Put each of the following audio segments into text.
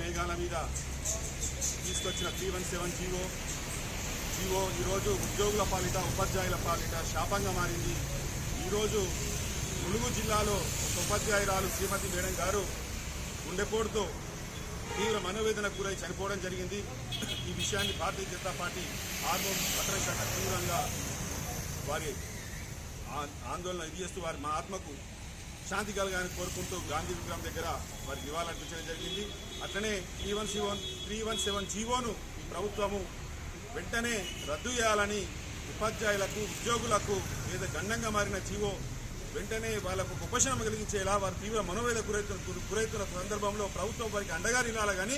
మేఘాల మీద తీసుకొచ్చిన three one seven GO. GO ఈరోజు ఉద్యోగుల పాలిట ఉపాధ్యాయుల పాలిట శాపంగా మారింది. ఈరోజు ములుగు జిల్లాలో ఉపాధ్యాయురాలు శ్రీమతి మేడం గారు గుండెపోటుతో తీవ్ర మనోవేదన గురై చనిపోవడం జరిగింది. ఈ విషయాన్ని భారతీయ జనతా పార్టీ ఆర్మూర్ పట్టణ శాఖ తీవ్రంగా వారి ఆందోళన ఇది చేస్తూ వారి మా ఆత్మకు శాంతి కలగాలని కోరుకుంటూ గాంధీ విగ్రహం దగ్గర వారికి నివాళులర్పించడం జరిగింది. అట్లనే three one seven three one seven జీవోను ప్రభుత్వము వెంటనే రద్దు చేయాలని ఉపాధ్యాయులకు ఉద్యోగులకు ఏదో గండంగా మారిన జీవో వెంటనే వాళ్ళకు ఉపశమనం కలిగించేలా వారు తీవ్ర మనోవేద గురైతున్న గురి- గురైతున్న సందర్భంలో ప్రభుత్వం వారికి అండగా నిలాలి కానీ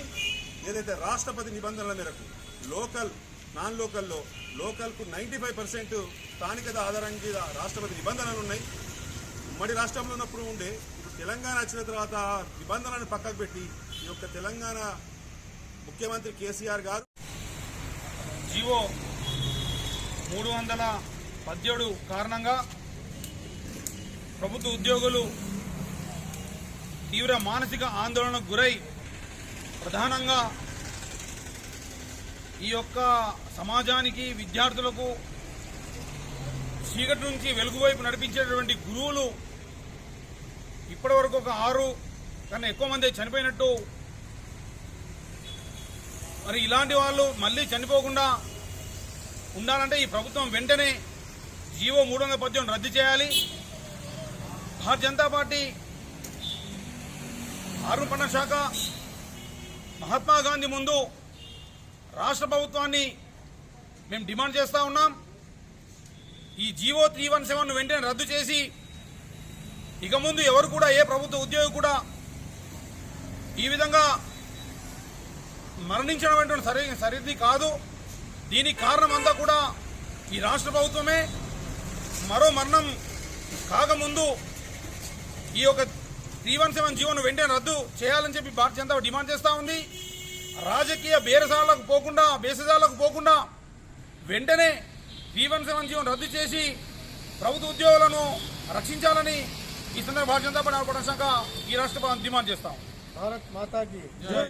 ఏదైతే రాష్ట్రపతి నిబంధనల మేరకు లోకల్ నాన్ లోకల్లో లోకల్కు నైంటీ ఫైవ్ పర్సెంట్ స్థానికత ఆధారంగా రాష్ట్రపతి నిబంధనలు ఉన్నాయి. ఉమ్మడి రాష్ట్రంలో ఉన్నప్పుడు ఉండే ఇప్పుడు తెలంగాణ వచ్చిన తర్వాత నిబంధనలను పక్కకు పెట్టి ఈ యొక్క తెలంగాణ ముఖ్యమంత్రి కేసీఆర్ గారు జీవో మూడు వందల పద్దెడు కారణంగా ప్రభుత్వ ఉద్యోగులు తీవ్ర మానసిక ఆందోళనకు గురై ప్రధానంగా ఈ యొక్క సమాజానికి విద్యార్థులకు చీకటి నుంచి వెలుగు వైపు గురువులు ఇప్పటి ఇప్పటివరకు ఒక ఆరు కన్నా ఎక్కువ మంది చనిపోయినట్టు. మరి ఇలాంటి వాళ్ళు మళ్ళీ చనిపోకుండా ఉండాలంటే ఈ ప్రభుత్వం వెంటనే జీవో మూడు వందల పద్దెనిమిది రద్దు చేయాలి. భారతీయ జనతా పార్టీ ఆరు శాఖ మహాత్మా గాంధీ ముందు రాష్ట్ర ప్రభుత్వాన్ని మేము డిమాండ్ చేస్తూ ఉన్నాం. ఈ జీవో త్రీ వన్ సెవెన్ వెంటనే రద్దు చేసి ఇక ముందు ఎవరు కూడా ఏ ప్రభుత్వ ఉద్యోగి కూడా ఈ విధంగా మరణించడం అంటే సరి సరిది కాదు. దీనికి కారణం అంతా కూడా ఈ రాష్ట్ర ప్రభుత్వమే. మరో మరణం కాకముందు ఈ యొక్క త్రీ వన్ సెవెన్ జీవోను వెంటనే రద్దు చేయాలని చెప్పి భారతీయ జనతా డిమాండ్ చేస్తూ ఉంది. రాజకీయ బేరసాలకు పోకుండా బేసజాలకు పోకుండా వెంటనే త్రీ వన్ సెవెన్ జీవోను రద్దు చేసి ప్రభుత్వ ఉద్యోగులను రక్షించాలని ఈ సందర్భంగా భారతీయ జనతా పార్టీ ఆడపడ శాఖ ఈ రాష్ట్ర డిమాండ్ చేస్తాం. భారత్ మాతాకి